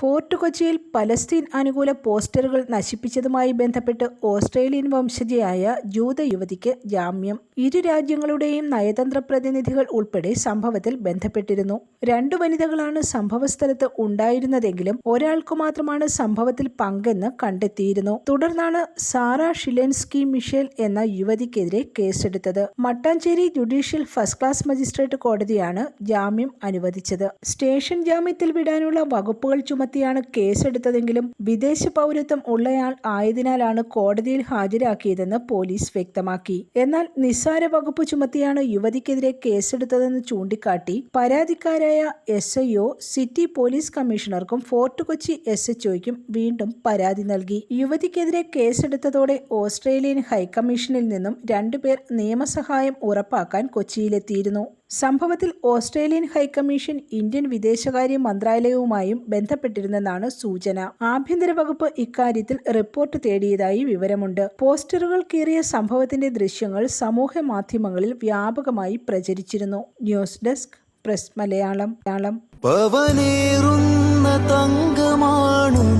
Fort കൊച്ചിയിൽ Palestine അനുകൂല പോസ്റ്ററുകൾ നശിപ്പിച്ചതുമായി ബന്ധപ്പെട്ട് ഓസ്ട്രേലിയൻ വംശജയായ ജൂത യുവതിക്ക് ജാമ്യം. ഇരു രാജ്യങ്ങളുടെയും നയതന്ത്ര പ്രതിനിധികൾ ഉൾപ്പെടെ സംഭവത്തിൽ ബന്ധപ്പെട്ടിരുന്നു. രണ്ടു വനിതകളാണ് സംഭവസ്ഥലത്ത് ഉണ്ടായിരുന്നതെങ്കിലും ഒരാൾക്കു മാത്രമാണ് സംഭവത്തിൽ പങ്കെന്ന് കണ്ടെത്തിയിരുന്നു. തുടർന്നാണ് സാറ ഷിലെൻസ്കി മിഷേൽ എന്ന യുവതിക്കെതിരെ കേസെടുത്തത്. Mattancherry judicial first class magistrate കോടതിയാണ് ജാമ്യം അനുവദിച്ചത്. സ്റ്റേഷൻ ജാമ്യത്തിൽ വിടാനുള്ള വകുപ്പുകൾ ചുമത്തിയാണ് കേസെടുത്തതെങ്കിലും വിദേശ പൗരത്വം ഉള്ളയാൾ ആയതിനാലാണ് കോടതിയിൽ ഹാജരാക്കിയതെന്ന് പോലീസ് വ്യക്തമാക്കി. എന്നാൽ നിസ്സാര വകുപ്പ് ചുമത്തിയാണ് യുവതിക്കെതിരെ കേസെടുത്തതെന്ന് ചൂണ്ടിക്കാട്ടി പരാതിക്കാരായ എസ് ഐഒ സിറ്റി പോലീസ് കമ്മീഷണർക്കും ഫോർട്ട് കൊച്ചി എസ് എച്ച്ഒയ്ക്കും വീണ്ടും പരാതി നൽകി. യുവതിക്കെതിരെ കേസെടുത്തതോടെ ഓസ്ട്രേലിയൻ ഹൈക്കമ്മീഷനിൽ നിന്നും രണ്ടുപേർ നിയമസഹായം ഉറപ്പാക്കാൻ കൊച്ചിയിലെത്തിയിരുന്നു. സംഭവത്തിൽ ഓസ്ട്രേലിയൻ ഹൈക്കമ്മീഷൻ ഇന്ത്യൻ വിദേശകാര്യ മന്ത്രാലയവുമായും ബന്ധപ്പെട്ടിരുന്നെന്നാണ് സൂചന. ആഭ്യന്തര വകുപ്പ് ഇക്കാര്യത്തിൽ റിപ്പോർട്ട് തേടിയതായി വിവരമുണ്ട്. പോസ്റ്ററുകൾ കീറിയ സംഭവത്തിന്റെ ദൃശ്യങ്ങൾ സമൂഹ മാധ്യമങ്ങളിൽ വ്യാപകമായി പ്രചരിച്ചിരുന്നു. News desk press Malayalam. തങ്കമാണു